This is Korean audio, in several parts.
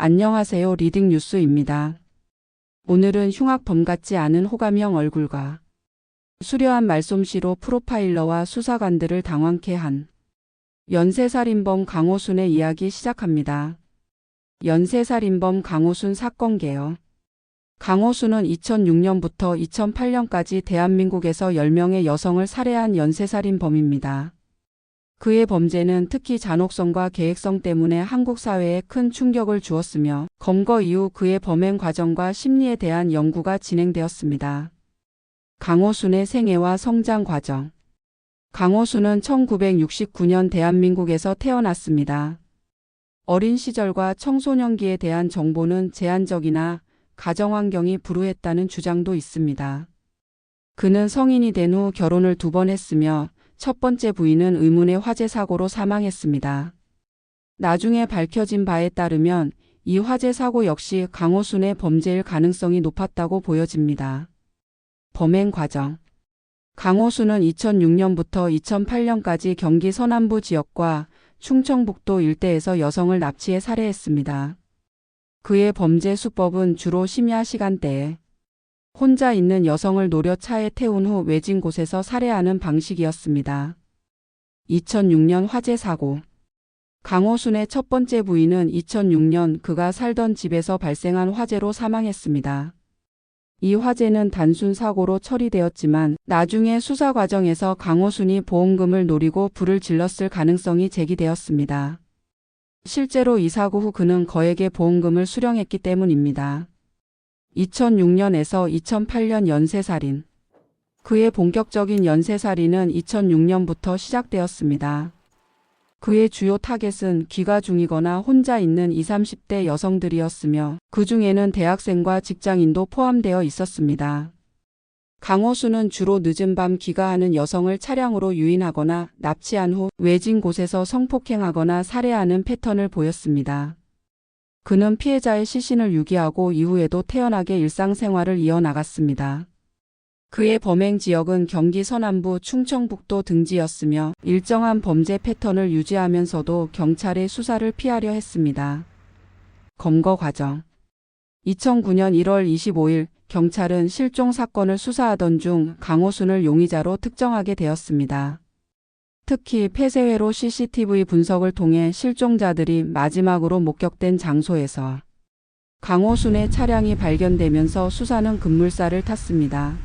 안녕하세요. 리딩 뉴스입니다. 오늘은 흉악범 같지 않은 호감형 얼굴과 수려한 말솜씨로 프로파일러와 수사관들을 당황케 한 연쇄살인범 강호순의 이야기 시작합니다. 연쇄살인범 강호순 사건 개요. 강호순은 2006년부터 2008년까지 대한민국에서 10명의 여성을 살해한 연쇄살인범입니다. 그의 범죄는 특히 잔혹성과 계획성 때문에 한국 사회에 큰 충격을 주었으며 검거 이후 그의 범행 과정과 심리에 대한 연구가 진행되었습니다. 강호순의 생애와 성장 과정 강호순은 1969년 대한민국에서 태어났습니다. 어린 시절과 청소년기에 대한 정보는 제한적이나 가정환경이 불우했다는 주장도 있습니다. 그는 성인이 된 후 결혼을 두 번 했으며 첫 번째 부인은 의문의 화재 사고로 사망했습니다. 나중에 밝혀진 바에 따르면 이 화재 사고 역시 강호순의 범죄일 가능성이 높았다고 보여집니다. 범행 과정 강호순은 2006년부터 2008년까지 경기 서남부 지역과 충청북도 일대에서 여성을 납치해 살해했습니다. 그의 범죄 수법은 주로 심야 시간대에 혼자 있는 여성을 노려 차에 태운 후 외진 곳에서 살해하는 방식이었습니다. 2006년 화재 사고 강호순의 첫 번째 부인은 2006년 그가 살던 집에서 발생한 화재로 사망했습니다. 이 화재는 단순 사고로 처리되었지만 나중에 수사 과정에서 강호순이 보험금을 노리고 불을 질렀을 가능성이 제기되었습니다. 실제로 이 사고 후 그는 거액의 보험금을 수령했기 때문입니다. 2006년에서 2008년 연쇄살인. 그의 본격적인 연쇄살인은 2006년부터 시작되었습니다. 그의 주요 타겟은 귀가 중이거나 혼자 있는 20, 30대 여성들이었으며 그 중에는 대학생과 직장인도 포함되어 있었습니다. 강호수는 주로 늦은 밤 귀가하는 여성을 차량으로 유인하거나 납치한 후 외진 곳에서 성폭행하거나 살해하는 패턴을 보였습니다. 그는 피해자의 시신을 유기하고 이후에도 태연하게 일상생활을 이어나갔습니다. 그의 범행 지역은 경기 서남부 충청북도 등지였으며 일정한 범죄 패턴을 유지하면서도 경찰의 수사를 피하려 했습니다. 검거 과정 2009년 1월 25일 경찰은 실종 사건을 수사하던 중 강호순을 용의자로 특정하게 되었습니다. 특히 폐쇄회로 CCTV 분석을 통해 실종자들이 마지막으로 목격된 장소에서 강호순의 차량이 발견되면서 수사는 급물살을 탔습니다.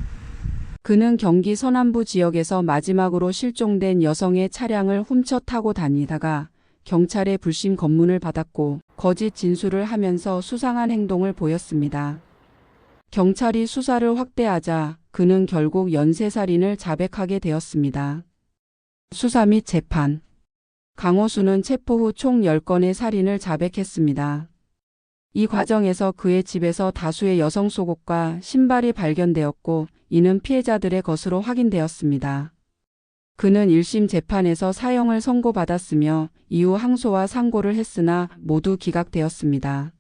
그는 경기 서남부 지역에서 마지막으로 실종된 여성의 차량을 훔쳐 타고 다니다가 경찰의 불심 검문을 받았고 거짓 진술을 하면서 수상한 행동을 보였습니다. 경찰이 수사를 확대하자 그는 결국 연쇄살인을 자백하게 되었습니다. 수사 및 재판 강호수는 체포 후 총 10건의 살인을 자백했습니다. 이 과정에서 그의 집에서 다수의 여성 속옷과 신발이 발견되었고 이는 피해자들의 것으로 확인되었습니다. 그는 1심 재판에서 사형을 선고받았으며 이후 항소와 상고를 했으나 모두 기각되었습니다.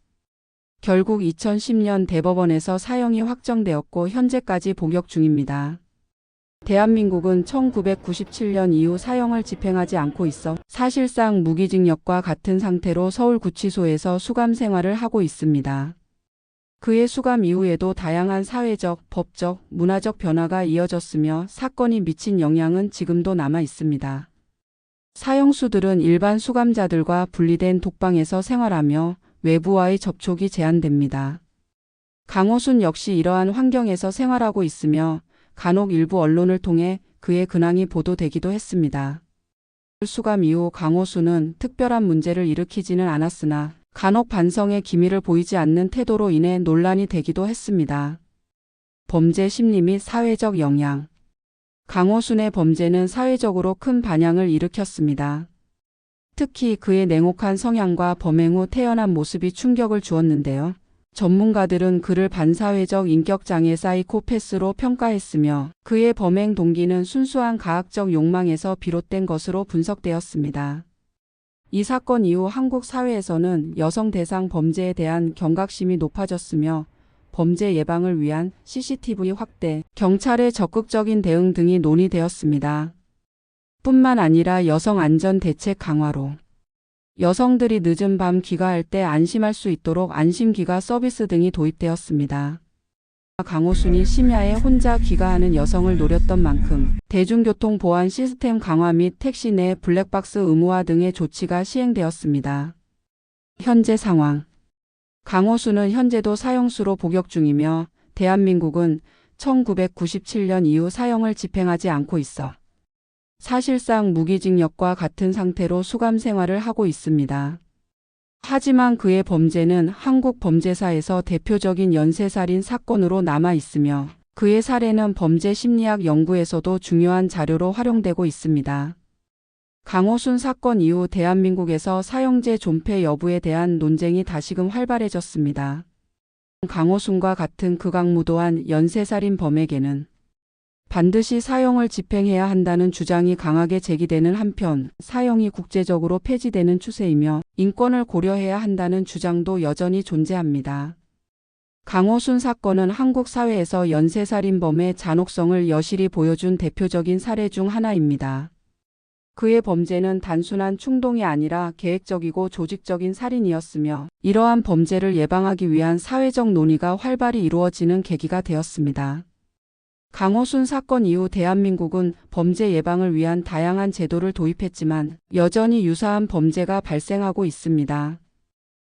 결국 2010년 대법원에서 사형이 확정되었고 현재까지 복역 중입니다. 대한민국은 1997년 이후 사형을 집행하지 않고 있어 사실상 무기징역과 같은 상태로 서울구치소에서 수감 생활을 하고 있습니다. 그의 수감 이후에도 다양한 사회적, 법적, 문화적 변화가 이어졌으며 사건이 미친 영향은 지금도 남아 있습니다. 사형수들은 일반 수감자들과 분리된 독방에서 생활하며 외부와의 접촉이 제한됩니다. 강호순 역시 이러한 환경에서 생활하고 있으며 간혹 일부 언론을 통해 그의 근황이 보도되기도 했습니다. 수감 이후 강호수는 특별한 문제를 일으키지는 않았으나 간혹 반성의 기미를 보이지 않는 태도로 인해 논란이 되기도 했습니다. 범죄 심리 및 사회적 영향 강호순의 범죄는 사회적으로 큰 반향을 일으켰습니다. 특히 그의 냉혹한 성향과 범행 후 태어난 모습이 충격을 주었는데요. 전문가들은 그를 반사회적 인격장애 사이코패스로 평가했으며 그의 범행 동기는 순수한 가학적 욕망에서 비롯된 것으로 분석되었습니다. 이 사건 이후 한국 사회에서는 여성 대상 범죄에 대한 경각심이 높아졌으며 범죄 예방을 위한 CCTV 확대, 경찰의 적극적인 대응 등이 논의되었습니다. 뿐만 아니라 여성 안전 대책 강화로 여성들이 늦은 밤 귀가할 때 안심할 수 있도록 안심귀가 서비스 등이 도입되었습니다. 강호순이 심야에 혼자 귀가하는 여성을 노렸던 만큼 대중교통 보안 시스템 강화 및 택시 내 블랙박스 의무화 등의 조치가 시행되었습니다. 현재 상황. 강호수는 현재도 사형수로 복역 중이며 대한민국은 1997년 이후 사형을 집행하지 않고 있어 사실상 무기징역과 같은 상태로 수감 생활을 하고 있습니다. 하지만 그의 범죄는 한국 범죄사에서 대표적인 연쇄살인 사건으로 남아 있으며 그의 사례는 범죄 심리학 연구에서도 중요한 자료로 활용되고 있습니다. 강호순 사건 이후 대한민국에서 사형제 존폐 여부에 대한 논쟁이 다시금 활발해졌습니다. 강호순과 같은 극악무도한 연쇄살인 범에게는 반드시 사형을 집행해야 한다는 주장이 강하게 제기되는 한편 사형이 국제적으로 폐지되는 추세이며 인권을 고려해야 한다는 주장도 여전히 존재합니다. 강호순 사건은 한국 사회에서 연쇄살인범의 잔혹성을 여실히 보여준 대표적인 사례 중 하나입니다. 그의 범죄는 단순한 충동이 아니라 계획적이고 조직적인 살인이었으며 이러한 범죄를 예방하기 위한 사회적 논의가 활발히 이루어지는 계기가 되었습니다. 강호순 사건 이후 대한민국은 범죄 예방을 위한 다양한 제도를 도입했지만 여전히 유사한 범죄가 발생하고 있습니다.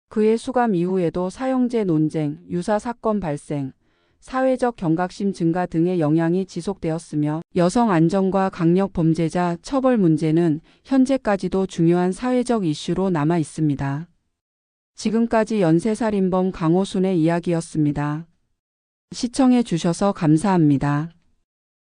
그의 수감 이후에도 사형제 논쟁, 유사 사건 발생, 사회적 경각심 증가 등의 영향이 지속되었으며 여성 안전과 강력 범죄자 처벌 문제는 현재까지도 중요한 사회적 이슈로 남아 있습니다. 지금까지 연쇄살인범 강호순의 이야기였습니다. 시청해 주셔서 감사합니다.